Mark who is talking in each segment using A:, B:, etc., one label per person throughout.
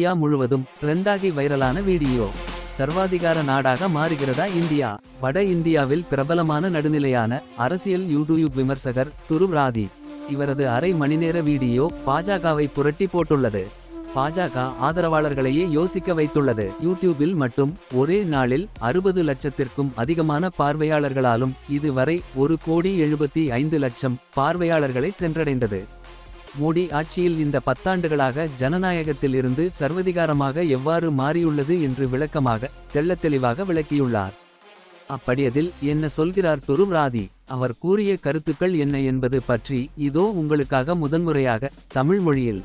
A: India முழுவதும் ட்ரெண்டாகி வைரலான video. சர்வாதிகார நாடாக மாறுகிறதா இந்தியா? வட இந்தியாவில் பிரபலமான நடுநிலையான அரசியல் யூடியூப் விமர்சகர் துருவ் ராதி. இவரது அரை மணிநேர வீடியோ பாஜகவை புரட்டி போட்டுள்ளது. பாஜக ஆதரவாளர்களையே யோசிக்க வைத்துள்ளது. யூடியூபில் மட்டும் ஒரே நாளில் அறுபது லட்சத்திற்கும் அதிகமான பார்வையாளர்களாலும் இதுவரை ஒரு கோடி எழுபத்தி ஐந்து லட்சம் பார்வையாளர்களை சென்றடைந்தது. மோடி ஆட்சியில் இந்த பத்தாண்டுகளாக ஜனநாயகத்தில் இருந்து சர்வதிகாரமாக எவ்வாறு மாறியுள்ளது என்று விளக்கமாக தெள்ளத்தெளிவாக விளக்கியுள்ளார். அப்படியதில் என்ன சொல்கிறார் துரும் ராதி? அவர் கூறிய கருத்துக்கள் என்ன என்பது பற்றி இதோ உங்களுக்காக முதன்முறையாக தமிழ் மொழியில்.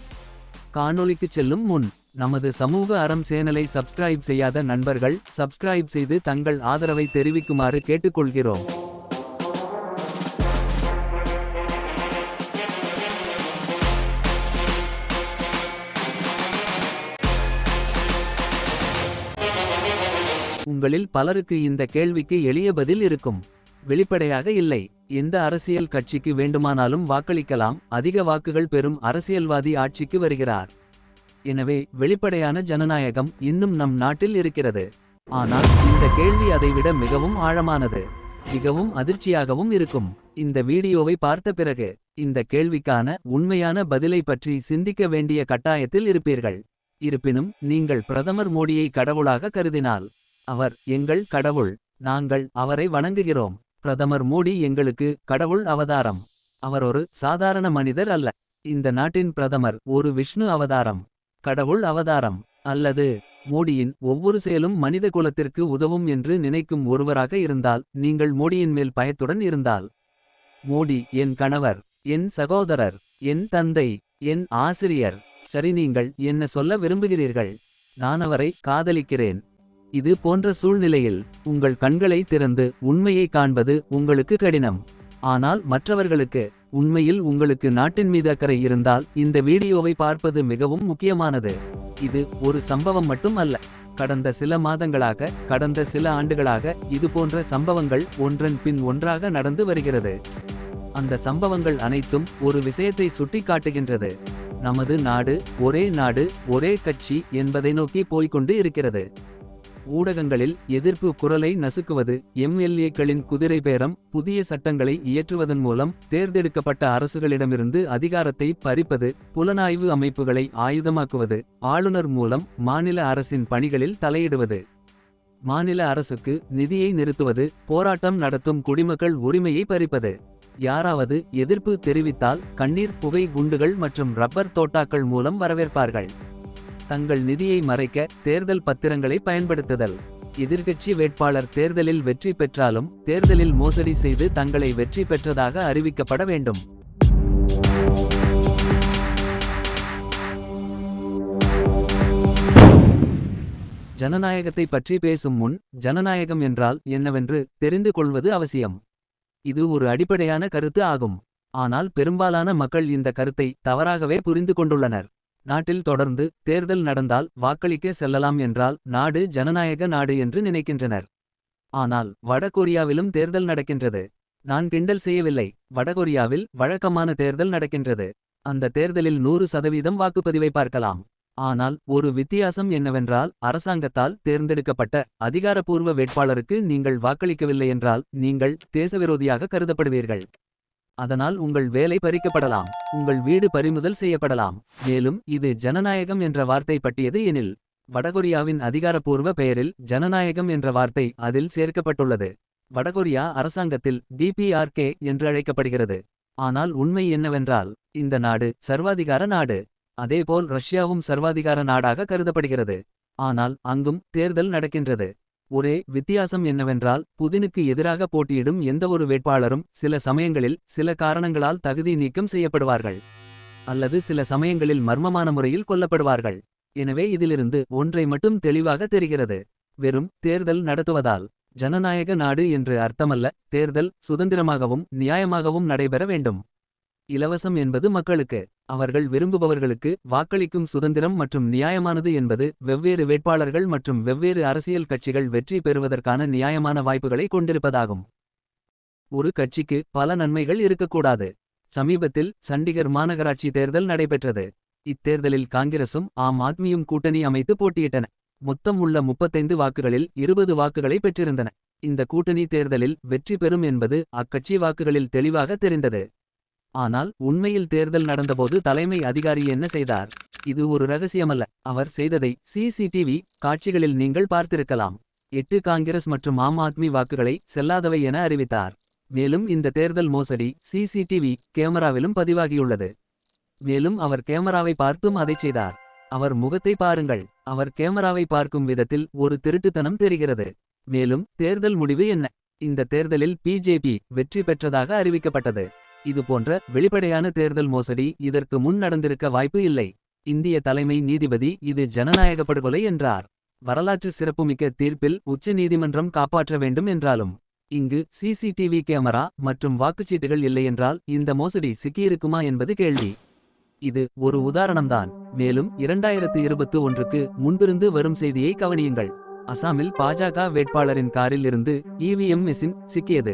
A: காணொளிக்கு செல்லும் முன் நமது சமூக அறம் சேனலை சப்ஸ்கிரைப் செய்யாத நண்பர்கள் சப்ஸ்கிரைப் செய்து தங்கள் ஆதரவை தெரிவிக்குமாறு கேட்டுக்கொள்கிறோம். உங்களில் பலருக்கு இந்த கேள்விக்கு எளிய பதில் இருக்கும். வெளிப்படையாக இல்லை. எந்த அரசியல் கட்சிக்கு வேண்டுமானாலும் வாக்களிக்கலாம். அதிக வாக்குகள் பெறும் அரசியல்வாதி ஆட்சிக்கு வருகிறார். எனவே வெளிப்படையான ஜனநாயகம் இன்னும் நம் நாட்டில் இருக்கிறது. ஆனால் இந்த கேள்வி அதைவிட மிகவும் ஆழமானது. மிகவும் அதிர்ச்சியாகவும் இருக்கும். இந்த வீடியோவை பார்த்த பிறகு இந்த கேள்விக்கான உண்மையான பதிலை பற்றி சிந்திக்க வேண்டிய கட்டாயத்தில் இருப்பீர்கள். இருப்பினும் நீங்கள் பிரதமர் மோடியை கடவுளாக கருதினால் அவர் எங்கள் கடவுள் நாங்கள் அவரை வணங்குகிறோம். பிரதமர் மோடி எங்களுக்கு கடவுள் அவதாரம். அவர் ஒரு சாதாரண மனிதர் அல்ல. இந்த நாட்டின் பிரதமர் ஒரு விஷ்ணு அவதாரம். கடவுள் அவதாரம். அல்லது மோடியின் ஒவ்வொரு செயலும் மனித குலத்திற்கு உதவும் என்று நினைக்கும் ஒருவராக இருந்தால் நீங்கள் மோடியின் மேல் பயத்துடன் இருந்தால். மோடி என் கணவர் என் சகோதரர் என் தந்தை என் ஆசிரியர். சரி நீங்கள் என்ன சொல்ல விரும்புகிறீர்கள்? நான் அவரை காதலிக்கிறேன். இது போன்ற சூழ்நிலையில் உங்கள் கண்களை திறந்து உண்மையை காண்பது உங்களுக்கு கடினம். ஆனால் மற்றவர்களுக்கு உண்மையில் உங்களுக்கு நாட்டின் மீது அக்கறை இருந்தால் இந்த வீடியோவை பார்ப்பது மிகவும் முக்கியமானது. இது ஒரு சம்பவம் மட்டும் அல்ல. கடந்த சில மாதங்களாக கடந்த சில ஆண்டுகளாக இது போன்ற சம்பவங்கள் ஒன்றன் பின் ஒன்றாக நடந்து வருகிறது. அந்த சம்பவங்கள் அனைத்தும் ஒரு விஷயத்தை சுட்டிக்காட்டுகின்றது. நமது நாடு ஒரே நாடு ஒரே கட்சி என்பதை நோக்கி போய்கொண்டு இருக்கிறது. ஊடகங்களில் எதிர்ப்பு குரலை நசுக்குவது எம்எல்ஏக்களின் குதிரை பேரம் புதிய சட்டங்களை இயற்றுவதன் மூலம் தேர்ந்தெடுக்கப்பட்ட அரசுகளிடமிருந்து அதிகாரத்தை பறிப்பது புலனாய்வு அமைப்புகளை ஆயுதமாக்குவது ஆளுநர் மூலம் மாநில அரசின் பணிகளில் தலையிடுவது. மாநில அரசுக்கு நிதியை நிறுத்துவது போராட்டம் நடத்தும் குடிமக்கள் உரிமையை பறிப்பது. யாராவது எதிர்ப்பு தெரிவித்தால் கண்ணீர் புகை குண்டுகள் மற்றும் ரப்பர் தோட்டாக்கள் மூலம் வரவேற்பார்கள். தங்கள் நிதியை மறைக்க தேர்தல் பத்திரங்களை பயன்படுத்துதல். எதிர்க்கட்சி வேட்பாளர் தேர்தலில் வெற்றி பெற்றாலும் தேர்தலில் மோசடி செய்து தங்களை வெற்றி பெற்றதாக அறிவிக்கப்பட வேண்டும். ஜனநாயகத்தை பற்றி பேசும் முன் ஜனநாயகம் என்றால் என்னவென்று தெரிந்து கொள்வது அவசியம். இது ஒரு அடிப்படையான கருத்து ஆகும். ஆனால் பெரும்பாலான மக்கள் இந்த கருத்தை தவறாகவே புரிந்து கொண்டுள்ளனர். நாட்டில் தொடர்ந்து தேர்தல் நடந்தால் வாக்களிக்க செல்லலாம் என்றால் நாடு ஜனநாயக நாடு என்று நினைக்கின்றனர். ஆனால் வடகொரியாவிலும் தேர்தல் நடக்கின்றது. நான் கிண்டல் செய்யவில்லை. வடகொரியாவில் வழக்கமான தேர்தல் நடக்கின்றது. அந்த தேர்தலில் நூறு சதவீதம் வாக்குப்பதிவை பார்க்கலாம். ஆனால் ஒரு வித்தியாசம் என்னவென்றால் அரசாங்கத்தால் தேர்ந்தெடுக்கப்பட்ட அதிகாரப்பூர்வ வேட்பாளருக்கு நீங்கள் வாக்களிக்கவில்லை என்றால் நீங்கள் தேசவிரோதியாக கருதப்படுவீர்கள். அதனால் உங்கள் வேலை பறிக்கப்படலாம் உங்கள் வீடு பறிமுதல் செய்யப்படலாம். மேலும் இது ஜனநாயகம் என்ற வார்த்தை பட்டியது எனில் வடகொரியாவின் அதிகாரப்பூர்வ பெயரில் ஜனநாயகம் என்ற வார்த்தை அதில் சேர்க்கப்பட்டுள்ளது. வடகொரியா அரசாங்கத்தில் டிபிஆர்கே என்று அழைக்கப்படுகிறது. ஆனால் உண்மை என்னவென்றால் இந்த நாடு சர்வாதிகார நாடு. அதேபோல் ரஷ்யாவும் சர்வாதிகார நாடாக கருதப்படுகிறது. ஆனால் அங்கும் தேர்தல் நடக்கின்றது. ஒரே வித்தியாசம் என்னவென்றால் புதினுக்கு எதிராக போட்டியிடும் எந்தவொரு வேட்பாளரும் சில சமயங்களில் சில காரணங்களால் தகுதி நீக்கம் செய்யப்படுவார்கள். அல்லது சில சமயங்களில் மர்மமான முறையில் கொல்லப்படுவார்கள். எனவே இதிலிருந்து ஒன்றை மட்டும் தெளிவாக தெரிகிறது. வெறும் தேர்தல் நடத்துவதால் ஜனநாயக நாடு என்று அர்த்தமல்ல தேர்தல் சுதந்திரமாகவும் நியாயமாகவும் நடைபெற வேண்டும். இலவசம் என்பது மக்களுக்கு அவர்கள் விரும்புபவர்களுக்கு வாக்களிக்கும் சுதந்திரம் மற்றும் நியாயமானது என்பது வெவ்வேறு வேட்பாளர்கள் மற்றும் வெவ்வேறு அரசியல் கட்சிகள் வெற்றி பெறுவதற்கான நியாயமான வாய்ப்புகளை கொண்டிருப்பதாகும். ஒரு கட்சிக்கு பல நன்மைகள் இருக்கக்கூடாது. சமீபத்தில் சண்டிகர் மாநகராட்சி தேர்தல் நடைபெற்றது. இத்தேர்தலில் காங்கிரசும் ஆம் ஆத்மியும் கூட்டணி அமைத்து போட்டியிட்டன. மொத்தம் உள்ள முப்பத்தைந்து வாக்குகளில் இருபது வாக்குகளை பெற்றிருந்தன. இந்த கூட்டணி தேர்தலில் வெற்றி பெறும் என்பது அக்கட்சி வாக்குகளில் தெளிவாக தெரிந்தது. ஆனால் உண்மையில் தேர்தல் நடந்தபோது தலைமை அதிகாரி என்ன செய்தார்? இது ஒரு ரகசியமல்ல. அவர் செய்ததை சிசிடிவி காட்சிகளில் நீங்கள் பார்த்திருக்கலாம். எட்டு காங்கிரஸ் மற்றும் ஆம் ஆத்மி வாக்குகளை செல்லாதவை என அறிவித்தார். மேலும் இந்த தேர்தல் மோசடி சிசிடிவி கேமராவிலும் பதிவாகியுள்ளது. மேலும் அவர் கேமராவை பார்த்தும் அதைச் செய்தார். அவர் முகத்தை பாருங்கள். அவர் கேமராவை பார்க்கும் விதத்தில் ஒரு திருட்டுத்தனம் தெரிகிறது. மேலும் தேர்தல் முடிவு என்ன? இந்த தேர்தலில் பிஜேபி வெற்றி பெற்றதாக அறிவிக்கப்பட்டது. இது போன்ற வெளிப்படையான தேர்தல் மோசடி இதற்கு முன் நடந்திருக்க வாய்ப்பு இல்லை. இந்திய தலைமை நீதிபதி இது ஜனநாயக படுகொலை என்றார். வரலாற்று சிறப்புமிக்க தீர்ப்பில் உச்ச நீதிமன்றம் காப்பாற்ற வேண்டும் என்றாலும் இங்கு சிசிடிவி கேமரா மற்றும் வாக்குச்சீட்டுகள் இல்லையென்றால் இந்த மோசடி சிக்கியிருக்குமா என்பது கேள்வி. இது ஒரு உதாரணம்தான். மேலும் இரண்டாயிரத்து இருபத்து ஒன்றுக்கு முன்பிருந்து வரும் செய்தியை கவனியுங்கள். அசாமில் பாஜக வேட்பாளரின் காரில் இருந்து இவிஎம் மிஷின் சிக்கியது.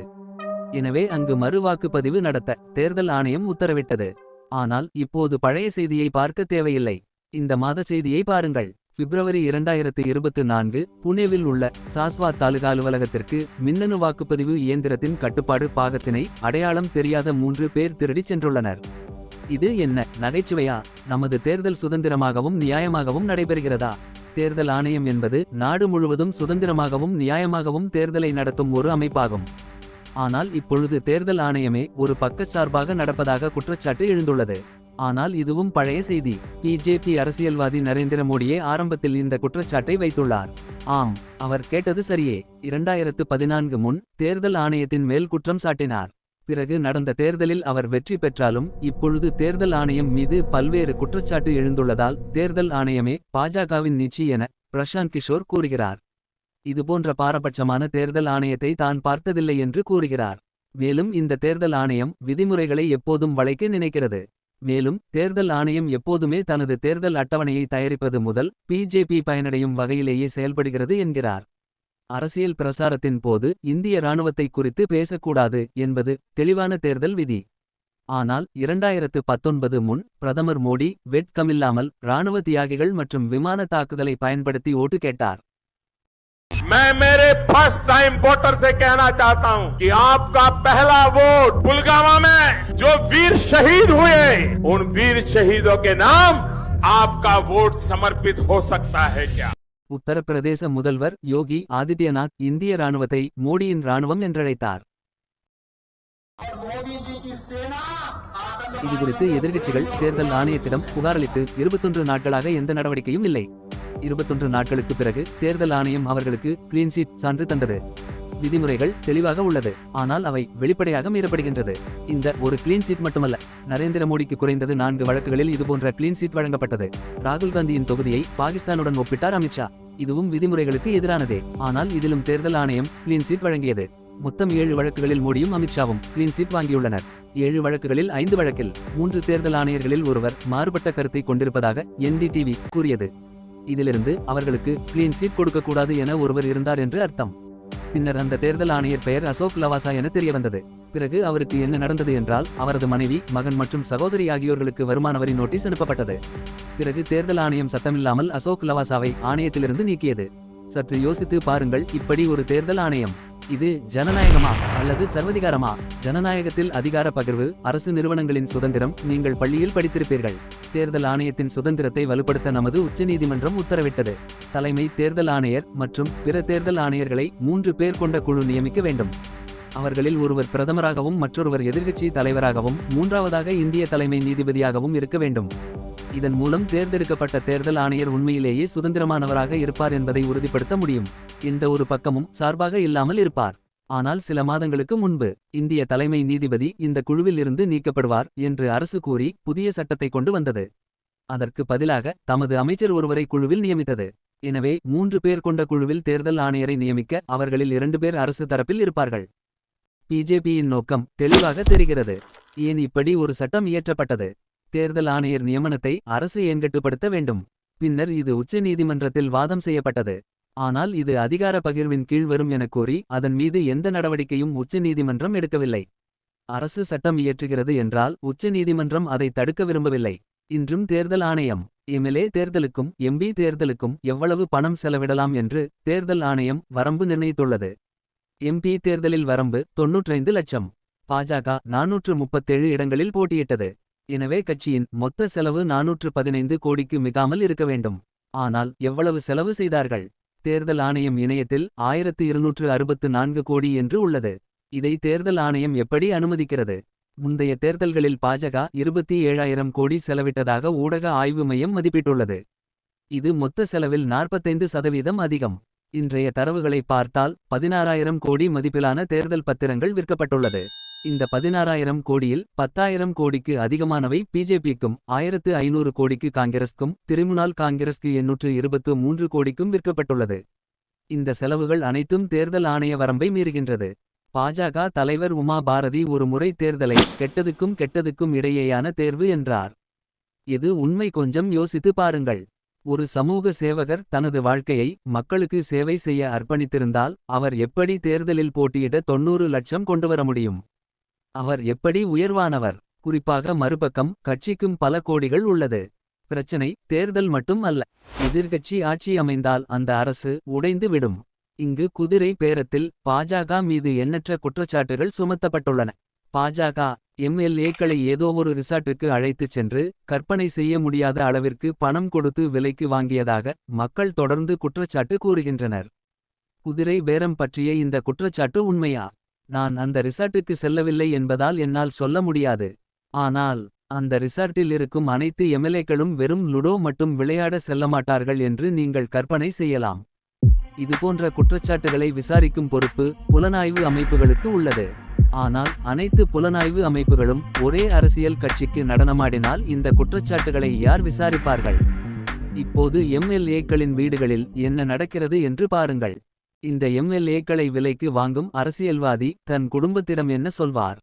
A: எனவே அங்கு மறுவாக்குப்பதிவு நடத்த தேர்தல் ஆணையம் உத்தரவிட்டது. ஆனால் இப்போது பழைய செய்தியை பார்க்க தேவையில்லை. இந்த மாத செய்தியை பாருங்கள். பிப்ரவரி இரண்டாயிரத்து இருபத்து நான்கு புனேவில் உள்ள சாஸ்வா தாலுகா அலுவலகத்திற்கு மின்னணு வாக்குப்பதிவு இயந்திரத்தின் கட்டுப்பாடு பாகத்தினை அடையாளம் தெரியாத மூன்று பேர் திருடிச் சென்றுள்ளனர். இது என்ன நகைச்சுவையா? நமது தேர்தல் சுதந்திரமாகவும் நியாயமாகவும் நடைபெறுகிறதா? தேர்தல் ஆணையம் என்பது நாடு முழுவதும் சுதந்திரமாகவும் நியாயமாகவும் தேர்தலை நடத்தும் ஒரு அமைப்பாகும். ஆனால் இப்பொழுது தேர்தல் ஆணையமே ஒரு பக்கச்சார்பாக நடப்பதாக குற்றச்சாட்டு எழுந்துள்ளது. ஆனால் இதுவும் பழைய செய்தி. பிஜேபி அரசியல்வாதி நரேந்திர மோடியே ஆரம்பத்தில் இந்த குற்றச்சாட்டை வைத்துள்ளார். ஆம் அவர் கேட்டது சரியே. இரண்டாயிரத்து பதினான்கு முன் தேர்தல் ஆணையத்தின் மேல் குற்றம் சாட்டினார். பிறகு நடந்த தேர்தலில் அவர் வெற்றி பெற்றாலும் இப்பொழுது தேர்தல் ஆணையம் மீது பல்வேறு குற்றச்சாட்டு எழுந்துள்ளதால் தேர்தல் ஆணையமே பாஜகவின் நீச்சி என பிரசாந்த் கிஷோர் கூறுகிறார். இதுபோன்ற பாரபட்சமான தேர்தல் ஆணையத்தை தான் பார்த்ததில்லை என்று கூறுகிறார். மேலும் இந்த தேர்தல் ஆணையம் விதிமுறைகளை எப்போதும் வளைக்க நினைக்கிறது. மேலும் தேர்தல் ஆணையம் எப்போதுமே தனது தேர்தல் அட்டவணையை தயாரிப்பது முதல் பிஜேபி பயனடையும் வகையிலேயே செயல்படுகிறது என்கிறார். அரசியல் பிரசாரத்தின் போது இந்திய இராணுவத்தை குறித்து பேசக்கூடாது என்பது தெளிவான தேர்தல் விதி. ஆனால் இரண்டாயிரத்து பத்தொன்பது முன் பிரதமர் மோடி வெட்கமில்லாமல் இராணுவ தியாகிகள் மற்றும் விமான தாக்குதலை பயன்படுத்தி ஓட்டு கேட்டார்.
B: मैं मेरे फर्स्ट टाइम वोटर से कहना चाहता हूं कि आपका पहला वोट पुलगामा में जो वीर शहीद हुए उन वीर शहीदों के नाम आपका वोट समर्पित हो सकता है क्या
A: உத்தரப்பிரதேச முதல்வர் யோகி ஆதித்யநாத் இந்திய இராணுவத்தை மோடியின் இராணுவம் என்றழைத்தார் இதுகுறித்து எதிர்க்கட்சிகள் தேர்தல் ஆணையத்திடம் புகாரளித்து இருபத்தொன்று நாட்களாக எந்த நடவடிக்கையும் இல்லை இருபத்தொன்று நாட்களுக்கு பிறகு தேர்தல் ஆணையம் அவர்களுக்கு கிளீன் சீட் சான்று தந்தது. விதிமுறைகள் தெளிவாக உள்ளது. ஆனால் அவை வெளிப்படையாக மீறப்படுகின்றது. இந்த ஒரு கிளீன் சீட் மட்டுமல்ல நரேந்திர மோடிக்கு குறைந்தது நான்கு வழக்குகளில் இதுபோன்ற கிளீன் சீட் வழங்கப்பட்டது. ராகுல் காந்தியின் தொகுதியை பாகிஸ்தானுடன் ஒப்பிட்டார் அமித்ஷா இதுவும் விதிமுறைகளுக்கு எதிரானதே. ஆனால் இதிலும் தேர்தல் ஆணையம் கிளீன் சீட் வழங்கியது. மொத்தம் ஏழு வழக்குகளில் மோடியும் அமித்ஷாவும் கிளீன் சீட் வாங்கியுள்ளனர். ஏழு வழக்குகளில் ஐந்து வழக்கில் மூன்று தேர்தல் ஆணையர்களில் ஒருவர் மாறுபட்ட கருத்தை கொண்டிருப்பதாக என்டிடிவி கூறியது. இதிலிருந்து அவர்களுக்கு கிளீன் சீட் கொடுக்கக்கூடாது என ஒருவர் இருந்தார் என்று அர்த்தம். பின்னர் அந்த தேர்தல் ஆணையர் பெயர் அசோக் லவாசா என தெரியவந்தது. பிறகு அவருக்கு என்ன நடந்தது என்றால் அவரது மனைவி மகன் மற்றும் சகோதரி ஆகியோர்களுக்கு வருமான வரி நோட்டீஸ் அனுப்பப்பட்டது. பிறகு தேர்தல் ஆணையம் சத்தமில்லாமல் அசோக் லவாசாவை ஆணையத்திலிருந்து நீக்கியது. சற்று யோசித்து பாருங்கள் இப்படி ஒரு தேர்தல் ஆணையம். இது ஜனநாயகமா அல்லது சர்வதிகாரமா? ஜனநாயகத்தில் அதிகார பகிர்வு அரசு நிறுவனங்களின் சுதந்திரம் நீங்கள் பள்ளியில் படித்திருப்பீர்கள். தேர்தல் ஆணையத்தின் சுதந்திரத்தை வலுப்படுத்த நமது உச்சநீதிமன்றம் உத்தரவிட்டது. தலைமை தேர்தல் ஆணையர் மற்றும் பிற தேர்தல் ஆணையர்களை மூன்று பேர் கொண்ட குழு நியமிக்க வேண்டும். அவர்களில் ஒருவர் பிரதமராகவும் மற்றொருவர் எதிர்க்கட்சி தலைவராகவும் மூன்றாவதாக இந்திய தலைமை நீதிபதியாகவும் இருக்க வேண்டும். இதன் மூலம் தேர்ந்தெடுக்கப்பட்ட தேர்தல் ஆணையர் உண்மையிலேயே சுதந்திரமானவராக இருப்பார் என்பதை உறுதிப்படுத்த முடியும். எந்த ஒரு பக்கமும் சார்பாக இல்லாமல் இருப்பார். ஆனால் சில மாதங்களுக்கு முன்பு இந்திய தலைமை நீதிபதி இந்த குழுவில் இருந்து நீக்கப்படுவார் என்று அரசு கூறி புதிய சட்டத்தை கொண்டு வந்தது. அதற்கு பதிலாக தமது அமைச்சர் ஒருவரை குழுவில் நியமித்தது. எனவே மூன்று பேர் கொண்ட குழுவில் தேர்தல் ஆணையரை நியமிக்க அவர்களில் இரண்டு பேர் அரசு தரப்பில் இருப்பார்கள். பிஜேபியின் நோக்கம் தெளிவாக தெரிகிறது. ஏன் இப்படி ஒரு சட்டம் இயற்றப்பட்டது? தேர்தல் ஆணையர் நியமனத்தை அரசு ஏன்கட்டுப்படுத்த வேண்டும். பின்னர் இது உச்ச நீதிமன்றத்தில் வாதம் செய்யப்பட்டது. ஆனால் இது அதிகார பகிர்வின் கீழ் வரும் எனக் கூறி அதன் மீது எந்த நடவடிக்கையும் உச்ச நீதிமன்றம் எடுக்கவில்லை. அரசு சட்டம் இயற்றுகிறது என்றால் உச்ச நீதிமன்றம் அதை தடுக்க விரும்பவில்லை. இன்றும் தேர்தல் ஆணையம் எம்எல்ஏ தேர்தலுக்கும் எம்பி தேர்தலுக்கும் எவ்வளவு பணம் செலவிடலாம் என்று தேர்தல் ஆணையம் வரம்பு நிர்ணயித்துள்ளது. எம்பி தேர்தலில் வரம்பு தொன்னூற்றைந்து லட்சம். பாஜக நாநூற்று முப்பத்தேழு இடங்களில் போட்டியிட்டது. எனவே கட்சியின் மொத்த செலவு நானூற்று பதினைந்து கோடிக்கு மிகாமல் இருக்க வேண்டும். ஆனால் எவ்வளவு செலவு செய்தார்கள்? தேர்தல் ஆணையம் இணையத்தில் ஆயிரத்து இருநூற்று அறுபத்து நான்கு கோடி என்று உள்ளது. இதை தேர்தல் ஆணையம் எப்படி அனுமதிக்கிறது? முந்தைய தேர்தல்களில் பாஜக இருபத்தி ஏழாயிரம் கோடி செலவிட்டதாக ஊடக ஆய்வு மையம் மதிப்பிட்டுள்ளது. இது மொத்த செலவில் நாற்பத்தைந்து சதவீதம் அதிகம். இன்றைய தரவுகளை பார்த்தால் பதினாறாயிரம் கோடி மதிப்பிலான தேர்தல் பத்திரங்கள் விற்கப்பட்டுள்ளது. இந்த பதினாறாயிரம் கோடியில் பத்தாயிரம் கோடிக்கு அதிகமானவை பிஜேபிக்கும் ஆயிரத்து ஐநூறு கோடிக்கு காங்கிரஸ்க்கும் திரிமுனால் காங்கிரஸ்க்கு எண்ணூற்று இருபத்து மூன்று கோடிக்கும் விற்கப்பட்டுள்ளது. இந்த செலவுகள் அனைத்தும் தேர்தல் ஆணைய வரம்பை மீறுகின்றது. பாஜக தலைவர் உமா பாரதி ஒரு முறை தேர்தலை கெட்டதுக்கும் கெட்டதுக்கும் இடையேயான தேர்வு என்றார். இது உண்மை கொஞ்சம் யோசித்து பாருங்கள். ஒரு சமூக சேவகர் தனது வாழ்க்கையை மக்களுக்கு சேவை செய்ய அர்ப்பணித்திருந்தால் அவர் எப்படி தேர்தலில் போட்டியிட தொன்னூறு லட்சம் கொண்டுவர முடியும்? அவர் எப்படி உயர்வானவர்? குறிப்பாக மறுபக்கம் கட்சிக்கும் பல கோடிகள் உள்ளது. பிரச்சனை தேர்தல் மட்டும் அல்ல. எதிர்கட்சி ஆட்சி அமைந்தால் அந்த அரசு உடைந்து விடும். இங்கு குதிரை பேரத்தில் பாஜக மீது எண்ணற்ற குற்றச்சாட்டுகள் சுமத்தப்பட்டுள்ளன. பாஜக எம்எல்ஏக்களை ஏதோ ஒரு ரிசார்ட்டுக்கு அழைத்துச் சென்று கற்பனை செய்ய முடியாத அளவிற்கு பணம் கொடுத்து விலைக்கு வாங்கியதாக மக்கள் தொடர்ந்து குற்றச்சாட்டு கூறுகின்றனர். குதிரை பேரம் பற்றிய இந்த குற்றச்சாட்டு உண்மையா? நான் அந்த ரிசார்ட்டுக்கு செல்லவில்லை என்பதால் என்னால் சொல்ல முடியாது. ஆனால் அந்த ரிசார்ட்டில் இருக்கும் அனைத்து எம்எல்ஏக்களும் வெறும் லுடோ மட்டும் விளையாட செல்லமாட்டார்கள் என்று நீங்கள் கற்பனை செய்யலாம். இதுபோன்ற குற்றச்சாட்டுகளை விசாரிக்கும் பொறுப்பு புலனாய்வு அமைப்புகளுக்கு உள்ளது. ஆனால் அனைத்து புலனாய்வு அமைப்புகளும் ஒரே அரசியல் கட்சிக்கு நடனமாடினால் இந்த குற்றச்சாட்டுகளை யார் விசாரிப்பார்கள்? இப்போது எம்எல்ஏக்களின் வீடுகளில் என்ன நடக்கிறது என்று பாருங்கள். இந்த எம்எல்ஏக்களை விலைக்கு வாங்கும் அரசியல்வாதி தன் குடும்பத்திடம் என்ன சொல்வார்?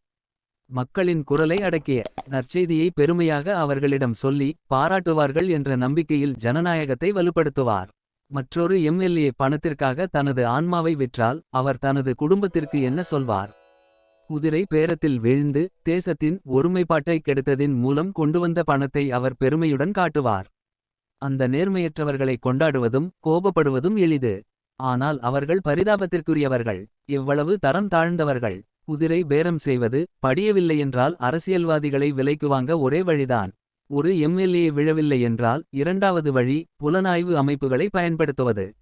A: மக்களின் குரலை அடக்கிய நற்செய்தியை பெருமையாக அவர்களிடம் சொல்லி பாராட்டுவார்கள் என்ற நம்பிக்கையில் ஜனநாயகத்தை வலுப்படுத்துவார். மற்றொரு எம்எல்ஏ பணத்திற்காக தனது ஆன்மாவை விற்றால் அவர் தனது குடும்பத்திற்கு என்ன சொல்வார்? குதிரை பேரத்தில் வீழ்ந்து தேசத்தின் ஒருமைப்பாட்டை கெடுத்ததின் மூலம் கொண்டுவந்த பணத்தை அவர் பெருமையுடன் காட்டுவார். அந்த நேர்மையற்றவர்களை கொண்டாடுவதும் கோபப்படுவதும் எளிது. ஆனால் அவர்கள் பரிதாபத்திற்குரியவர்கள். எவ்வளவு தரம் தாழ்ந்தவர்கள். குதிரை பேரம் செய்வது படியவில்லையென்றால் அரசியல்வாதிகளை விலைக்கு வாங்க ஒரே வழிதான். ஒரு எம்எல்ஏ விழவில்லை என்றால் இரண்டாவது வழி புலனாய்வு அமைப்புகளை பயன்படுத்துவது.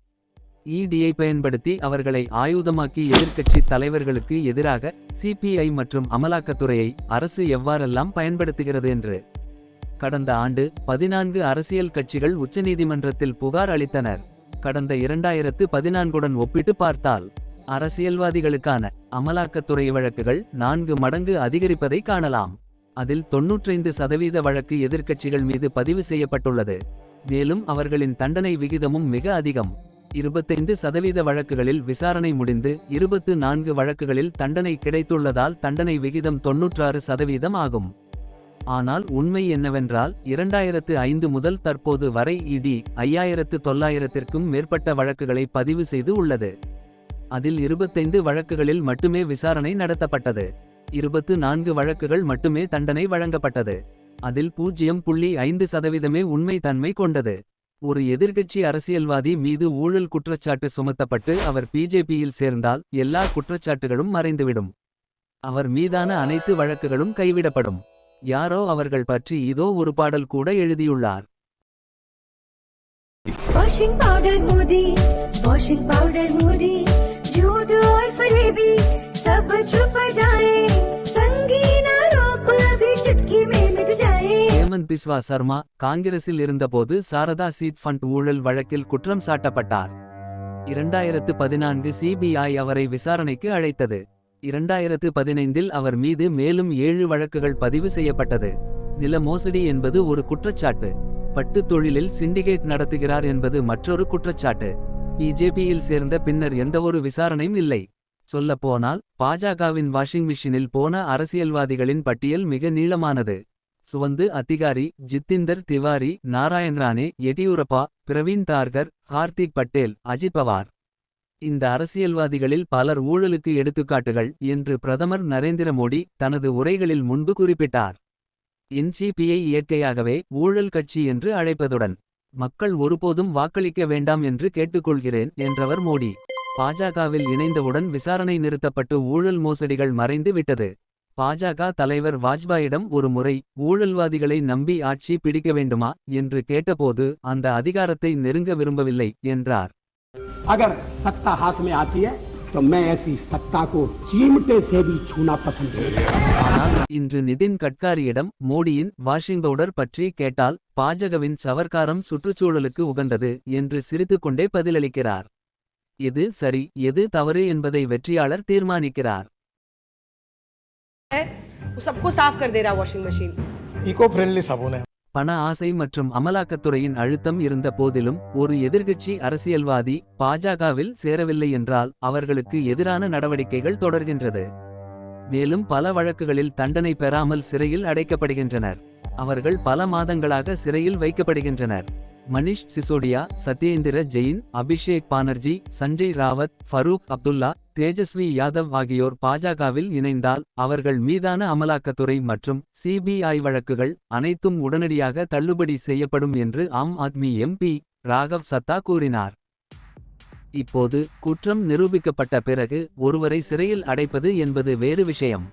A: இடியை பயன்படுத்தி அவர்களை ஆயுதமாக்கி எதிர்க்கட்சி தலைவர்களுக்கு எதிராக சிபிஐ மற்றும் அமலாக்கத்துறையை அரசு எவ்வாறெல்லாம் பயன்படுத்துகிறது என்று. கடந்த ஆண்டு பதினான்கு அரசியல் கட்சிகள் உச்சநீதிமன்றத்தில் புகார் அளித்தனர். கடந்த இரண்டாயிரத்து பதினான்குடன் ஒப்பிட்டு பார்த்தால் அரசியல்வாதிகளுக்கான அமலாக்கத்துறை வழக்குகள் நான்கு மடங்கு அதிகரிப்பதை காணலாம். அதில் தொன்னூற்றைந்து சதவீத வழக்கு எதிர்க்கட்சிகள் மீது பதிவு செய்யப்பட்டுள்ளது. மேலும் அவர்களின் தண்டனை விகிதமும் மிக அதிகம். இருபத்தைந்து சதவீத வழக்குகளில் விசாரணை முடிந்து இருபத்து நான்கு வழக்குகளில் தண்டனை கிடைத்துள்ளதால் தண்டனை விகிதம் தொன்னூற்றாறு சதவீதம் ஆகும். ஆனால் உண்மை என்னவென்றால் இரண்டாயிரத்து ஐந்து முதல் தற்போது வரை இடி ஐயாயிரத்து தொள்ளாயிரத்திற்கும் மேற்பட்ட வழக்குகளை பதிவு செய்து உள்ளது. அதில் இருபத்தைந்து வழக்குகளில் மட்டுமே விசாரணை நடத்தப்பட்டது. இருபத்து நான்கு வழக்குகள் மட்டுமே தண்டனை வழங்கப்பட்டது. அதில் பூஜ்ஜியம் புள்ளி ஐந்து சதவீதமே உண்மை தன்மை கொண்டது. ஒரு எதிர்க்கட்சி அரசியல்வாதி மீது ஊழல் குற்றச்சாட்டு சுமத்தப்பட்டு அவர் பிஜேபியில் சேர்ந்தால் எல்லா குற்றச்சாட்டுகளும் மறைந்துவிடும். அவர் மீதான அனைத்து வழக்குகளும் கைவிடப்படும். யாரோ அவர்கள் பற்றி இதோ ஒரு பாடல் கூட எழுதியுள்ளார்
C: washing powder Modi washing powder Modi झूठ और फरेबी सब छुप जाए संगीन आरोप भी चुटकी में मिट जाए
A: ஹேமந்த் பிஸ்வா சர்மா காங்கிரஸில் இருந்தபோது சாரதா சீட் ஃபண்ட் ஊழல் வழக்கில் குற்றம் சாட்டப்பட்டார் இரண்டாயிரத்து பதினான்கு சிபிஐ அவரை விசாரணைக்கு அழைத்தது இரண்டாயிரத்து பதினைந்தில் அவர் மீது மேலும் ஏழு வழக்குகள் பதிவு செய்யப்பட்டது. நில மோசடி என்பது ஒரு குற்றச்சாட்டு. பட்டு தொழிலில் சிண்டிகேட் நடத்துகிறார் என்பது மற்றொரு குற்றச்சாட்டு. பிஜேபியில் சேர்ந்த பின்னர் எந்தவொரு விசாரணையும் இல்லை. சொல்லப்போனால் பாஜகவின் வாஷிங் மிஷினில் போன அரசியல்வாதிகளின் பட்டியல் மிக நீளமானது. சுவந்து அதிகாரி ஜித்திந்தர் திவாரி நாராயண் ரானே எடியூரப்பா பிரவீன் தார்கர் ஹார்திக் பட்டேல் அஜித் பவார். இந்த அரசியல்வாதிகளில் பலர் ஊழலுக்கு எடுத்துக்காட்டுகள் என்று பிரதமர் நரேந்திர மோடி தனது உரைகளில் முன்பு குறிப்பிட்டார். என்சிபியை இயற்கையாகவே ஊழல் கட்சி என்று அழைப்பதுடன் மக்கள் ஒருபோதும் வாக்களிக்க வேண்டாம் என்று கேட்டுக்கொள்கிறேன் என்றவர் மோடி. பாஜகவில் இணைந்தவுடன் விசாரணை நிறுத்தப்பட்டு ஊழல் மோசடிகள் மறைந்து விட்டது. பாஜக தலைவர் வாஜ்பாயிடம் ஒரு முறை ஊழல்வாதிகளை நம்பி ஆட்சி பிடிக்க வேண்டுமா என்று கேட்டபோது அந்த அதிகாரத்தை நெருங்க விரும்பவில்லை என்றார்.
D: अगर सत्ता हाथ में आती है तो मैं ऐसी सत्ता को चीमटे से भी छूना पसंद नहीं
A: ஆனால் இன்று நிதின் கட்காரியிடம் மோடியின் வாஷிங் பவுடர் பற்றி கேட்டால் பாஜகவின் சவர்க்காரம் சுற்றுச்சூழலுக்கு உகந்தது என்று சிரித்துக்கொண்டே பதிலளிக்கிறார் எது சரி எது தவறு என்பதை வெற்றியாளர் தீர்மானிக்கிறார்
E: वो सबको साफ कर दे रहा वॉशिंग मशीन
F: इको फ्रेंडली साबुन है
A: பண ஆசை மற்றும் அமலாக்கத்துறையின் அழுத்தம் இருந்த போதிலும் ஒரு எதிர்க்கட்சி அரசியல்வாதி பாஜகவில் சேரவில்லை என்றால் அவர்களுக்கு எதிரான நடவடிக்கைகள் தொடர்கின்றது. மேலும் பல வழக்குகளில் தண்டனை பெறாமல் சிறையில் அடைக்கப்படுகின்றனர். அவர்கள் பல மாதங்களாக சிறையில் வைக்கப்படுகின்றனர். மனிஷ் சிசோடியா சத்யேந்திர ஜெயின் அபிஷேக் பானர்ஜி சஞ்சய் ராவத் ஃபரூக் அப்துல்லா தேஜஸ்வி யாதவ் ஆகியோர் பாஜகவில் இணைந்தால் அவர்கள் மீதான அமலாக்கத்துறை மற்றும் சிபிஐ வழக்குகள் அனைத்தும் உடனடியாக தள்ளுபடி செய்யப்படும் என்று ஆம் ஆத்மி எம்பி ராகவ் சத்தா கூறினார். இப்போது குற்றம் நிரூபிக்கப்பட்ட பிறகு ஒருவரை சிறையில் அடைப்பது என்பது வேறு விஷயம்.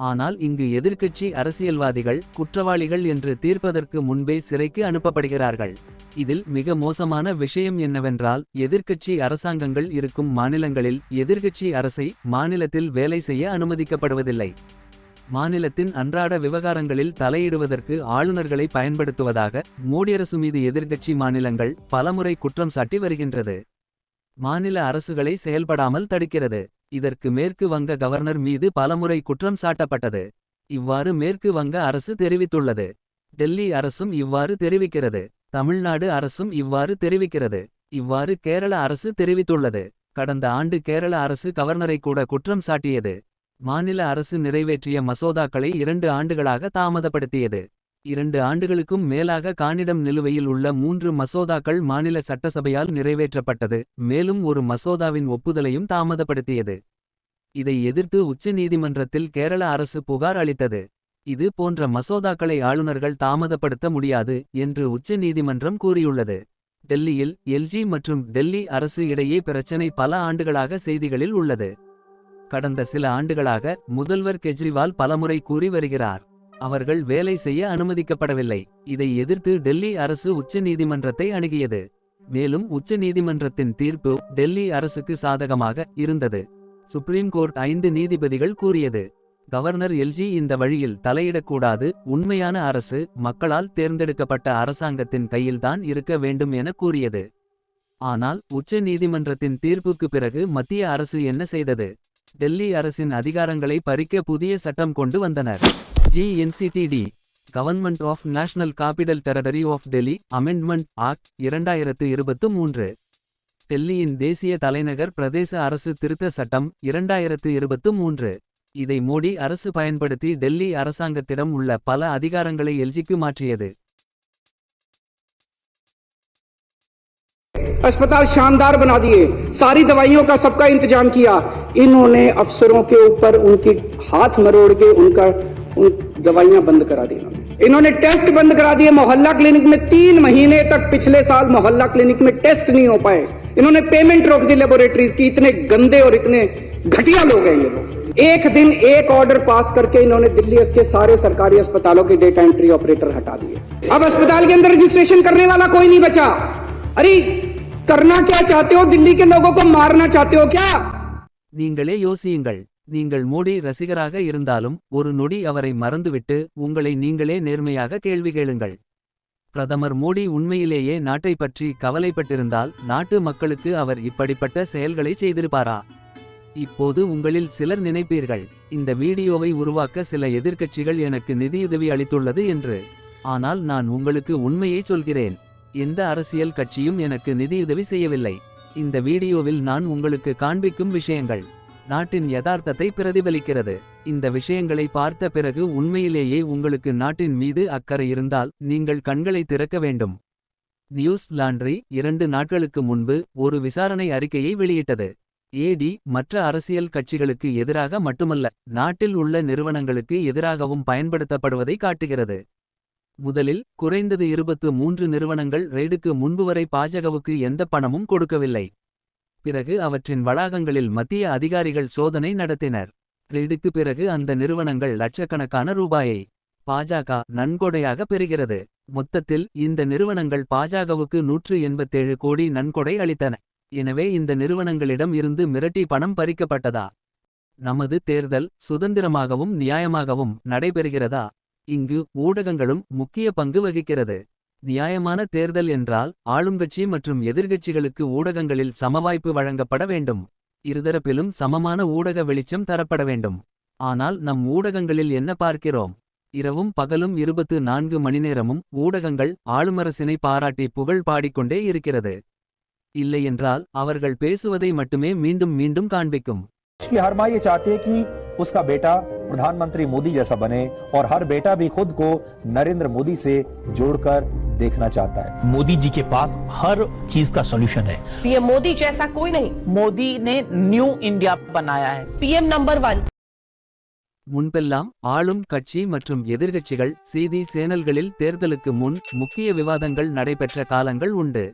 A: ஆனால் இங்கு எதிர்க்கட்சி அரசியல்வாதிகள் குற்றவாளிகள் என்று தீர்ப்பதற்கு முன்பே சிறைக்கு அனுப்பப்படுகிறார்கள். இதில் மிக மோசமான விஷயம் என்னவென்றால் எதிர்க்கட்சி அரசாங்கங்கள் இருக்கும் மாநிலங்களில் எதிர்க்கட்சி அரசை மாநிலத்தில் வேலை செய்ய அனுமதிக்கப்படுவதில்லை. மாநிலத்தின் அன்றாட விவகாரங்களில் தலையிடுவதற்கு ஆளுநர்களை பயன்படுத்துவதாக மோடியரசு மீது எதிர்க்கட்சி மாநிலங்கள் பலமுறை குற்றம் சாட்டி வருகின்றது. மாநில அரசுகளை செயல்படாமல் தடுக்கிறது. இதற்கு மேற்கு வங்க கவர்னர் மீது பலமுறை குற்றம் சாட்டப்பட்டது. இவ்வாறு மேற்கு வங்க அரசு தெரிவித்துள்ளது. டெல்லி அரசும் இவ்வாறு தெரிவிக்கிறது. தமிழ்நாடு அரசும் இவ்வாறு தெரிவிக்கிறது. இவ்வாறு கேரள அரசு தெரிவித்துள்ளது. கடந்த ஆண்டு கேரள அரசு கவர்னரை கூட குற்றம் சாட்டியது. மாநில அரசு நிறைவேற்றிய மசோதாக்களை இரண்டு ஆண்டுகளாக தாமதப்படுத்தியது. இரண்டு ஆண்டுகளுக்கும் மேலாக காணிடம் நிலுவையில் உள்ள மூன்று மசோதாக்கள் மாநில சட்டசபையால் நிறைவேற்றப்பட்டது மேலும் ஒரு மசோதாவின் ஒப்புதலையும் தாமதப்படுத்தியது. இதை எதிர்த்து உச்ச நீதிமன்றத்தில் கேரள அரசு புகார் அளித்தது. இது போன்ற மசோதாக்களை ஆளுநர்கள் தாமதப்படுத்த முடியாது என்று உச்ச நீதிமன்றம் கூறியுள்ளது. டெல்லியில் எல்ஜி மற்றும் டெல்லி அரசு இடையே பிரச்சினை பல ஆண்டுகளாக செய்திகளில் உள்ளது. கடந்த சில ஆண்டுகளாக முதல்வர் கெஜ்ரிவால் பலமுறை கூறி வருகிறார். அவர்கள் வேலை செய்ய அனுமதிக்கப்படவில்லை. இதை எதிர்த்து டெல்லி அரசு உச்ச நீதிமன்றத்தை அணுகியது. மேலும் உச்ச நீதிமன்றத்தின் தீர்ப்பு டெல்லி அரசுக்கு சாதகமாக இருந்தது. சுப்ரீம் கோர்ட் ஐந்து நீதிபதிகள் கூறியது. கவர்னர் எல்ஜி இந்த வழியில் தலையிடக்கூடாது. உண்மையான அரசு மக்களால் தேர்ந்தெடுக்கப்பட்ட அரசாங்கத்தின் கையில்தான் இருக்க வேண்டும் என கூறியது. ஆனால் உச்ச நீதிமன்றத்தின் தீர்ப்புக்கு பிறகு மத்திய அரசு என்ன செய்தது? டெல்லி அரசின் அதிகாரங்களை பறிக்க புதிய சட்டம் கொண்டு வந்தனர். GNCTD government of national capital territory of Delhi amendment act இரண்டாயிரத்து இருபத்து மூன்று டெல்லியின் தேசிய தலைநகர் பிரதேச அரசு திருத்த சட்டம் இரண்டாயிரத்து இருபத்து மூன்று இதை மோடி அரசு பயன்படுத்தி டெல்லி அரசாங்கத்திடம் உள்ள பல அதிகாரங்களை எல்ஜிக்கு மாற்றியது
D: अस्पताल शानदार बना दिए सारी दवाइयों का सबका इंतजाम किया इन्होंने अफसरों के ऊपर उनकी हाथ मरोड़ के उनका उन दवाइयां बंद करा दी इन्होंने इन्होंने टेस्ट बंद करा दिए मोहल्ला क्लिनिक में तीन महीने तक पिछले साल मोहल्ला क्लिनिक में टेस्ट नहीं हो पाए इन्होंने पेमेंट रोक दी लेबोरेटरीज की इतने गंदे और इतने घटिया लोग हैं ये लोग एक दिन एक ऑर्डर पास करके इन्होंने दिल्ली के सारे सरकारी अस्पतालों के डेटा एंट्री ऑपरेटर हटा दिए अब अस्पताल के अंदर रजिस्ट्रेशन करने वाला कोई नहीं बचा अरे करना क्या चाहते हो दिल्ली के लोगों को मारना चाहते हो क्या
A: நீங்களே யோசியுங்கள் நீங்கள் மோடி ரசிகராக இருந்தாலும் ஒரு நொடி அவரை மறந்துவிட்டு உங்களை நீங்களே நேர்மையாக கேள்வி கேளுங்கள். பிரதமர் மோடி உண்மையிலேயே நாட்டை பற்றி கவலைப்பட்டிருந்தால் நாட்டு மக்களுக்கு அவர் இப்படிப்பட்ட செயல்களை செய்திருப்பாரா? இப்போது உங்களில் சிலர் நினைப்பீர்கள் இந்த வீடியோவை உருவாக்க சில எதிர்க்கட்சிகள் எனக்கு நிதியுதவி அளித்துள்ளது என்று. ஆனால் நான் உங்களுக்கு உண்மையை சொல்கிறேன் எந்த அரசியல் கட்சியும் எனக்கு நிதியுதவி செய்யவில்லை. இந்த வீடியோவில் நான் உங்களுக்கு காண்பிக்கும் விஷயங்கள். நாட்டின் யதார்த்தத்தை பிரதிபலிக்கிறது. இந்த விஷயங்களை பார்த்த பிறகு உண்மையிலேயே உங்களுக்கு நாட்டின் மீது அக்கறை இருந்தால் நீங்கள் கண்களை திறக்க வேண்டும். நியூஸ் லாண்ட்ரி இரண்டு நாட்களுக்கு முன்பு ஒரு விசாரணை அறிக்கையை வெளியிட்டது. ஏடி மற்ற அரசியல் கட்சிகளுக்கு எதிராக மட்டுமல்ல நாட்டில் உள்ள நிறுவனங்களுக்கு எதிராகவும் பயன்படுத்தப்படுவதை காட்டுகிறது. முதலில் குறைந்தது இருபத்து மூன்று நிறுவனங்கள் ரெய்டுக்கு முன்பு வரை பாஜகவுக்கு எந்த பணமும் கொடுக்கவில்லை. பிறகு அவற்றின் வளாகங்களில் மத்திய அதிகாரிகள் சோதனை நடத்தினர். ரெய்டுக்கு பிறகு அந்த நிறுவனங்கள் லட்சக்கணக்கான ரூபாயை பாஜக நன்கொடையாக பெறுகிறது. மொத்தத்தில் இந்த நிறுவனங்கள் பாஜகவுக்கு நூற்று எண்பத்தேழு கோடி நன்கொடை அளித்தன. எனவே இந்த நிறுவனங்களிடம் இருந்து மிரட்டி பணம் பறிக்கப்பட்டதா? நமது தேர்தல் சுதந்திரமாகவும் நியாயமாகவும் நடைபெறுகிறதா? இங்கு ஊடகங்களும் முக்கிய பங்கு வகிக்கிறது. நியாயமான தேர்தல் என்றால் ஆளுங்கட்சி மற்றும் எதிர்கட்சிகளுக்கு ஊடகங்களில் சமவாய்ப்பு வழங்கப்பட வேண்டும். இருதரப்பிலும் சமமான ஊடக வெளிச்சம் தரப்பட வேண்டும். ஆனால் நம் ஊடகங்களில் என்ன பார்க்கிறோம்? இரவும் பகலும் இருபத்து நான்கு மணிநேரமும் ஊடகங்கள் ஆளுமரசினை பாராட்டி புகழ் பாடிக்கொண்டே இருக்கிறது. இல்லையென்றால் அவர்கள் பேசுவதை மட்டுமே மீண்டும் மீண்டும் காண்பிக்கும்.
G: देश की हर माँ ये चाहती है कि उसका बेटा प्रधानमंत्री मोदी जैसा बने और हर बेटा भी खुद को नरेंद्र मोदी से जोड़कर देखना चाहता है
H: मोदी जी के पास हर चीज का सॉल्यूशन है
E: पीएम मोदी जैसा कोई नहीं
I: मोदी ने न्यू इंडिया बनाया है
E: पीएम नंबर वन
A: முன்பெல்லாம் ஆளும் கட்சி மற்றும் எதிர்க்கட்சிகள் செய்தி சேனல்களில் தேர்தலுக்கு முன் முக்கிய விவாதங்கள் நடைபெற்ற காலங்கள் உண்டு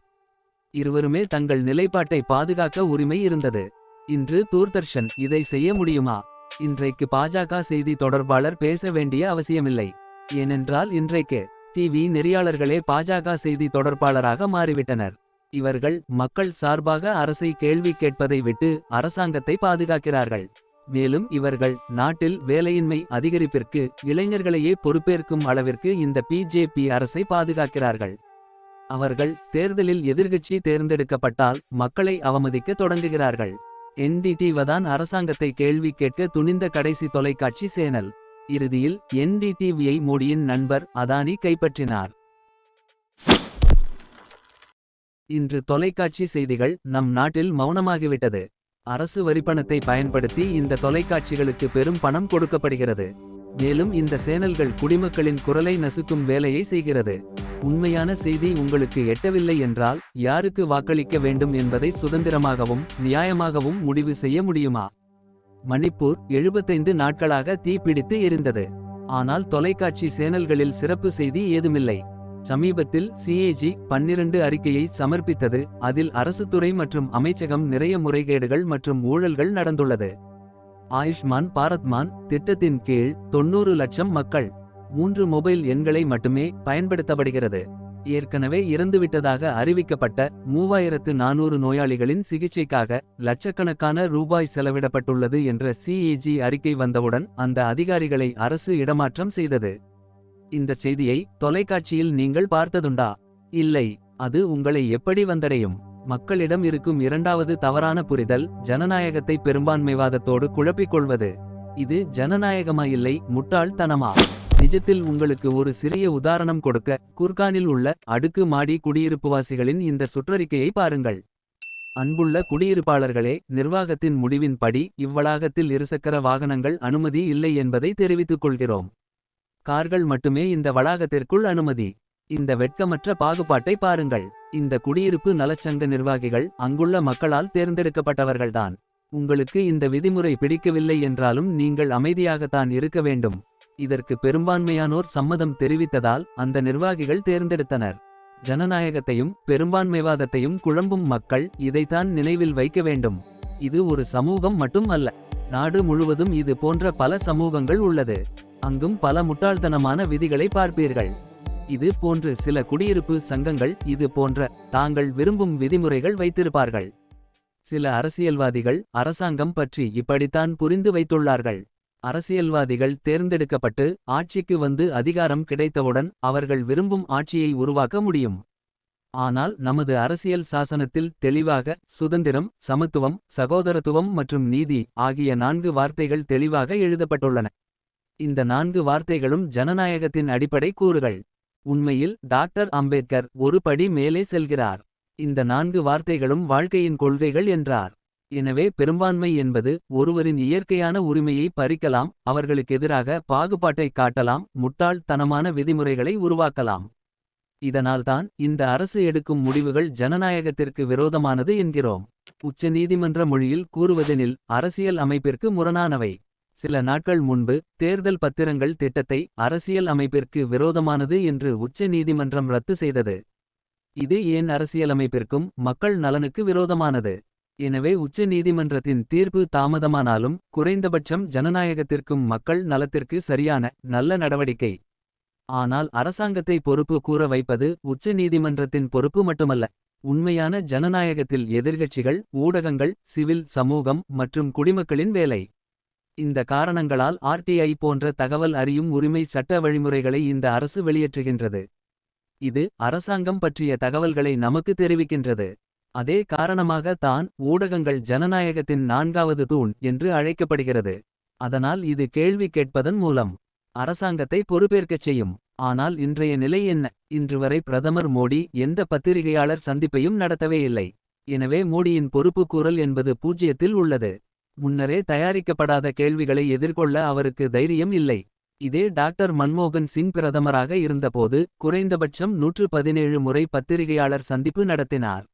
A: இருவருமே தங்கள் நிலைப்பாட்டை பாதுகாக்க உரிமை இருந்தது இன்று தூர்தர்ஷன் இதை செய்ய முடியுமா இன்றைக்கு பாஜக செய்தி தொடர்பாளர் பேச வேண்டிய அவசியமில்லை. ஏனென்றால் இன்றைக்கு டிவி நெறியாளர்களே பாஜக செய்தி தொடர்பாளராக மாறிவிட்டனர். இவர்கள் மக்கள் சார்பாக அரசை கேள்வி கேட்பதை விட்டு அரசாங்கத்தை பாதுகாக்கிறார்கள். மேலும் இவர்கள் நாட்டில் வேலையின்மை அதிகரிப்பிற்கு இளைஞர்களையே பொறுப்பேற்கும் அளவிற்கு இந்த பிஜேபி அரசை பாதுகாக்கிறார்கள். அவர்கள் தேர்தலில் எதிர்க்கட்சி தேர்ந்தெடுக்கப்பட்டால் மக்களை அவமதிக்க தொடங்குகிறார்கள். என்டிடிவதான் அரசாங்கத்தை கேள்வி கேட்க துணிந்த கடைசி தொலைக்காட்சி சேனல். இறுதியில் என்டிடிவியை மோடியின் நண்பர் அதானி கைப்பற்றினார். இன்று தொலைக்காட்சி செய்திகள் நம் நாட்டில் மௌனமாகிவிட்டது. அரசு வரிப்பணத்தை பயன்படுத்தி இந்த தொலைக்காட்சிகளுக்கு பெரும் பணம் கொடுக்கப்படுகிறது. மேலும் இந்த சேனல்கள் குடிமக்களின் குரலை நசுக்கும் வேலையை செய்கிறது. உண்மையான செய்தி உங்களுக்கு எட்டவில்லை என்றால் யாருக்கு வாக்களிக்க வேண்டும் என்பதை சுதந்திரமாகவும் நியாயமாகவும் முடிவு செய்ய முடியுமா? மணிப்பூர் எழுபத்தைந்து நாட்களாக தீப்பிடித்து எரிந்தது ஆனால் தொலைக்காட்சி சேனல்களில் சிறப்பு செய்தி ஏதுமில்லை. சமீபத்தில் சிஏஜி பன்னிரண்டு அறிக்கையை சமர்ப்பித்தது. அதில் அரசுத்துறை மற்றும் அமைச்சகம் நிறைய முறைகேடுகள் மற்றும் ஊழல்கள் நடந்துள்ளது. ஆயுஷ்மான் பாரத்மான் திட்டத்தின் கீழ் தொண்ணூறு லட்சம் மக்கள். மூன்று மொபைல் எண்களை மட்டுமே பயன்படுத்தப்படுகிறது. ஏற்கனவே இறந்துவிட்டதாக அறிவிக்கப்பட்ட மூவாயிரத்து நானூறு நோயாளிகளின் சிகிச்சைக்காக லட்சக்கணக்கான ரூபாய் செலவிடப்பட்டுள்ளது என்ற சிஏஜி அறிக்கை வந்தவுடன் அந்த அதிகாரிகளை அரசு இடமாற்றம் செய்தது. இந்த செய்தியை தொலைக்காட்சியில் நீங்கள் பார்த்ததுண்டா? இல்லை அது உங்களை எப்படி வந்தடையும்? மக்களிடம் இருக்கும் இரண்டாவது தவறான புரிதல் ஜனநாயகத்தை பெரும்பான்மைவாதத்தோடு குழப்பிக் கொள்வது இது ஜனநாயகமா இல்லை முட்டாள்தனமா? நிஜத்தில் உங்களுக்கு ஒரு சிறிய உதாரணம் கொடுக்க குர்கானில் உள்ள அடுக்கு மாடி குடியிருப்புவாசிகளின் இந்த சுற்றறிக்கையை பாருங்கள். அன்புள்ள குடியிருப்பாளர்களே நிர்வாகத்தின் முடிவின்படி இவ்வளாகத்தில் இருசக்கர வாகனங்கள் அனுமதி இல்லை என்பதை தெரிவித்துக் கொள்கிறோம். கார்கள் மட்டுமே இந்த வளாகத்திற்குள் அனுமதி. இந்த வெட்கமற்ற பாகுபாட்டை பாருங்கள். இந்த குடியிருப்பு நலச்சங்க நிர்வாகிகள் அங்குள்ள மக்களால் தேர்ந்தெடுக்கப்பட்டவர்கள்தான். உங்களுக்கு இந்த விதிமுறை பிடிக்கவில்லை என்றாலும் நீங்கள் அமைதியாகத்தான் இருக்க வேண்டும். இதற்கு பெரும்பான்மையானோர் சம்மதம் தெரிவித்ததால் அந்த நிர்வாகிகள் தேர்ந்தெடுத்தனர். ஜனநாயகத்தையும் பெரும்பான்மைவாதத்தையும் குழம்பும் மக்கள் இதைத்தான் நினைவில் வைக்க வேண்டும். இது ஒரு சமூகம் மட்டும் அல்ல. நாடு முழுவதும் இது போன்ற பல சமூகங்கள் உள்ளது. அங்கும் பல முட்டாள்தனமான விதிகளை பார்ப்பீர்கள். இது போன்று சில குடியிருப்பு சங்கங்கள் இது போன்ற தாங்கள் விரும்பும் விதிமுறைகள் வைத்திருப்பார்கள். சில அரசியல்வாதிகள் அரசாங்கம் பற்றி இப்படித்தான் புரிந்து வைத்துள்ளார்கள். அரசியல்வாதிகள் தேர்ந்தெடுக்கப்பட்டு ஆட்சிக்கு வந்து அதிகாரம் கிடைத்தவுடன் அவர்கள் விரும்பும் ஆட்சியை உருவாக்க முடியும். ஆனால் நமது அரசியல் சாசனத்தில் தெளிவாக சுதந்திரம் சமத்துவம் சகோதரத்துவம் மற்றும் நீதி ஆகிய நான்கு வார்த்தைகள் தெளிவாக எழுதப்பட்டுள்ளன. இந்த நான்கு வார்த்தைகளும் ஜனநாயகத்தின் அடிப்படை கூறுகள். உண்மையில் டாக்டர் அம்பேத்கர் ஒரு படி மேலே செல்கிறார். இந்த நான்கு வார்த்தைகளும் வாழ்க்கையின் கொள்கைகள் என்றார். எனவே பெரும்பான்மை என்பது ஒருவரின் இயற்கையான உரிமையை பறிக்கலாம் அவர்களுக்கெதிராக பாகுபாட்டை காட்டலாம் முட்டாள்தனமான விதிமுறைகளை உருவாக்கலாம். இதனால்தான் இந்த அரசு எடுக்கும் முடிவுகள் ஜனநாயகத்திற்கு விரோதமானது என்கிறோம். உச்சநீதிமன்ற மொழியில் கூறுவதெனில் அரசியல் அமைப்பிற்கு முரணானவை. சில நாட்கள் முன்பு தேர்தல் பத்திரங்கள் திட்டத்தை அரசியல் அமைப்பிற்கு விரோதமானது என்று உச்ச நீதிமன்றம் ரத்து செய்தது. இது ஏன் அரசியலமைப்பிற்கும் மக்கள் நலனுக்கு விரோதமானது? எனவே உச்ச நீதிமன்றத்தின் தீர்ப்பு தாமதமானாலும் குறைந்தபட்சம் ஜனநாயகத்திற்கும் மக்கள் நலத்திற்கு சரியான நல்ல நடவடிக்கை. ஆனால் அரசாங்கத்தை பொறுப்பு கூற வைப்பது உச்ச நீதிமன்றத்தின் பொறுப்பு மட்டுமல்ல. உண்மையான ஜனநாயகத்தில் எதிர்க்கட்சிகள் ஊடகங்கள் சிவில் சமூகம் மற்றும் குடிமக்களின் வேலை. இந்த காரணங்களால் ஆர்டிஐ போன்ற தகவல் அறியும் உரிமை சட்ட வழிமுறைகளை இந்த அரசு வெளியேற்றுகின்றது. இது அரசாங்கம் பற்றிய தகவல்களை நமக்கு தெரிவிக்கின்றது. அதே காரணமாக தான் ஊடகங்கள் ஜனநாயகத்தின் நான்காவது தூண் என்று அழைக்கப்படுகிறது. அதனால் இது கேள்வி கேட்பதன் மூலம் அரசாங்கத்தை பொறுப்பேற்கச் செய்யும். ஆனால் இன்றைய நிலை என்ன? இன்று வரை பிரதமர் மோடி எந்த பத்திரிகையாளர் சந்திப்பையும் நடத்தவே இல்லை. எனவே மோடியின் பொறுப்புக்கூறல் என்பது பூஜ்ஜியத்தில் உள்ளது. முன்னரே தயாரிக்கப்படாத கேள்விகளை எதிர்கொள்ள அவருக்கு தைரியம் இல்லை. இதே டாக்டர் மன்மோகன் சிங் பிரதமராக இருந்தபோது குறைந்தபட்சம் நூற்று பதினேழு முறை பத்திரிகையாளர் சந்திப்பு நடத்தினார்.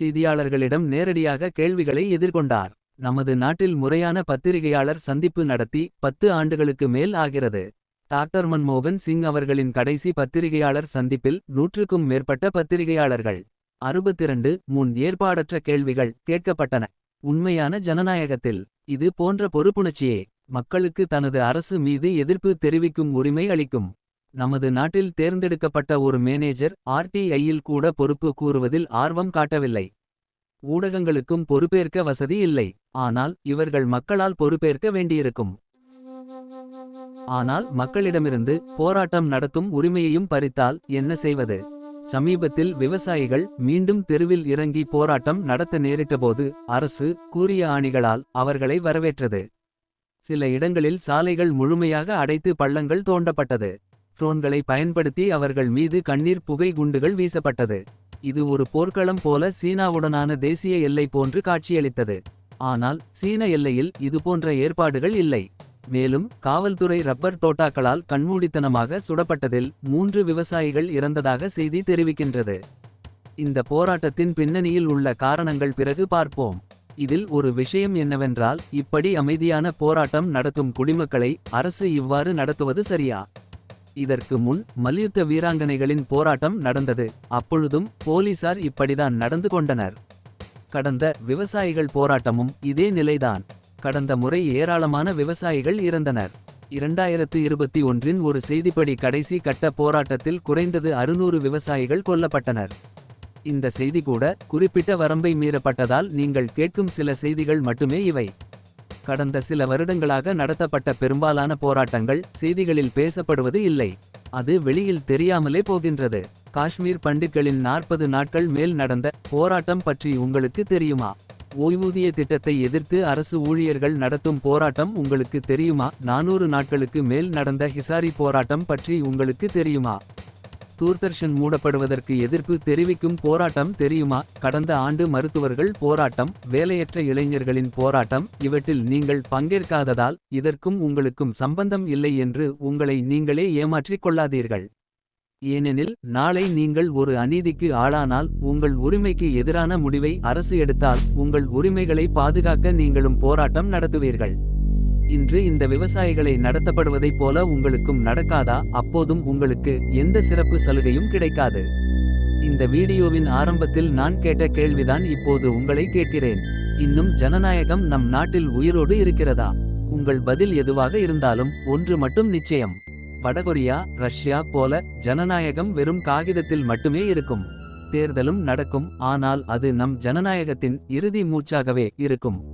A: செய்தியாளர்களிடம் நேரடியாக கேள்விகளை எதிர்கொண்டார். நமது நாட்டில் முறையான பத்திரிகையாளர் சந்திப்பு நடத்தி பத்து ஆண்டுகளுக்கு மேல் ஆகிறது. டாக்டர் மன்மோகன் சிங் அவர்களின் கடைசி பத்திரிகையாளர் சந்திப்பில் நூற்றுக்கும் மேற்பட்ட பத்திரிகையாளர்கள். அறுபத்திரண்டு முன் ஏற்பாடற்ற கேள்விகள் கேட்கப்பட்டன. உண்மையான ஜனநாயகத்தில் இது போன்ற பொறுப்புணர்ச்சியே மக்களுக்கு தனது அரசு மீது எதிர்ப்பு தெரிவிக்கும் உரிமை அளிக்கும். நமது நாட்டில் தேர்ந்தெடுக்கப்பட்ட ஒரு மேனேஜர் ஆர்டிஐயில் கூட பொறுப்பு கூறுவதில் ஆர்வம் காட்டவில்லை. ஊடகங்களுக்கும் பொறுப்பேற்க வசதி இல்லை. ஆனால் இவர்கள் மக்களால் பொறுப்பேற்க வேண்டியிருக்கும். ஆனால் மக்களிடமிருந்து போராட்டம் நடத்தும் உரிமையையும் பறித்தால் என்ன செய்வது? சமீபத்தில் விவசாயிகள் மீண்டும் தெருவில் இறங்கி போராட்டம் நடத்த நேரிட்டபோது அரசு கூறிய ஆணிகளால் அவர்களை வரவேற்றது. சில இடங்களில் சாலைகள் முழுமையாக அடைத்து பள்ளங்கள் தோண்டப்பட்டது. ட்ரோன்களை பயன்படுத்தி அவர்கள் மீது கண்ணீர் புகை குண்டுகள் வீசப்பட்டது. இது ஒரு போர்க்களம் போல சீனாவுடனான தேசிய எல்லை போன்று காட்சியளித்தது. ஆனால் சீன எல்லையில் இதுபோன்ற ஏற்பாடுகள் இல்லை. மேலும் காவல்துறை ரப்பர் தோட்டாக்களால் கண்மூடித்தனமாக சுடப்பட்டதில் மூன்று விவசாயிகள் இறந்ததாக செய்தி தெரிவிக்கின்றது. இந்த போராட்டத்தின் பின்னணியில் உள்ள காரணங்கள் பிறகு பார்ப்போம். இதில் ஒரு விஷயம் என்னவென்றால் இப்படி அமைதியான போராட்டம் நடத்தும் குடிமக்களை அரசு இவ்வாறு நடத்துவது சரியா? இதற்கு முன் மல்யுத்த வீராங்கனைகளின் போராட்டம் நடந்தது. அப்பொழுதும் போலீசார் இப்படிதான் நடந்து கொண்டனர். கடந்த விவசாயிகள் போராட்டமும் இதே நிலைதான். கடந்த முறை ஏராளமான விவசாயிகள் இறந்தனர். இரண்டாயிரத்து இருபத்தி ஒன்றின் ஒரு செய்திப்படி கடைசி கட்ட போராட்டத்தில் குறைந்தது அறுநூறு விவசாயிகள் கொல்லப்பட்டனர். இந்த செய்தி கூட குறிப்பிட்ட வரம்பை மீறப்பட்டதால் நீங்கள் கேட்கும் சில செய்திகள் மட்டுமே இவை. கடந்த சில வருடங்களாக நடத்தப்பட்ட பெரும்பாலான போராட்டங்கள் செய்திகளில் பேசப்படுவது இல்லை. அது வெளியில் தெரியாமலே போகின்றது. காஷ்மீர் பண்டிட்களின் நாற்பது நாட்கள் மேல் நடந்த போராட்டம் பற்றி உங்களுக்கு தெரியுமா? ஓய்வூதிய திட்டத்தை எதிர்த்து அரசு ஊழியர்கள் நடத்தும் போராட்டம் உங்களுக்கு தெரியுமா? நானூறு நாட்களுக்கு மேல் நடந்த ஹிசாரி போராட்டம் பற்றி உங்களுக்கு தெரியுமா? தூர்தர்ஷன் மூடப்படுவதற்கு எதிர்ப்பு தெரிவிக்கும் போராட்டம் தெரியுமா? கடந்த ஆண்டு மருத்துவர்கள் போராட்டம் வேலையற்ற இளைஞர்களின் போராட்டம் இவற்றில் நீங்கள் பங்கேற்காததால் இதற்கும் உங்களுக்கும் சம்பந்தம் இல்லை என்று உங்களை நீங்களே ஏமாற்றிக் கொள்ளாதீர்கள். ஏனெனில் நாளை நீங்கள் ஒரு அநீதிக்கு ஆளானால் உங்கள் உரிமைக்கு எதிரான முடிவை அரசு எடுத்தால் உங்கள் உரிமைகளை பாதுகாக்க நீங்களும் போராட்டம் நடத்துவீர்கள். இன்று இந்த விவசாயிகளை நடத்தப்படுவதைப் போல உங்களுக்கும் நடக்காதா? அப்போதும் உங்களுக்கு எந்த சிறப்பு சலுகையும் கிடைக்காது. இந்த வீடியோவின் ஆரம்பத்தில் நான் கேட்ட கேள்விதான் இப்போது உங்களை கேட்கிறேன். இன்னும் ஜனநாயகம் நம் நாட்டில் உயிரோடு இருக்கிறதா? உங்கள் பதில் எதுவாக இருந்தாலும் ஒன்று மட்டும் நிச்சயம். வடகொரியா ரஷ்யா போல ஜனநாயகம் வெறும் காகிதத்தில் மட்டுமே இருக்கும். தேர்தலும் நடக்கும் ஆனால் அது நம் ஜனநாயகத்தின் இறுதி மூச்சாகவே இருக்கும்.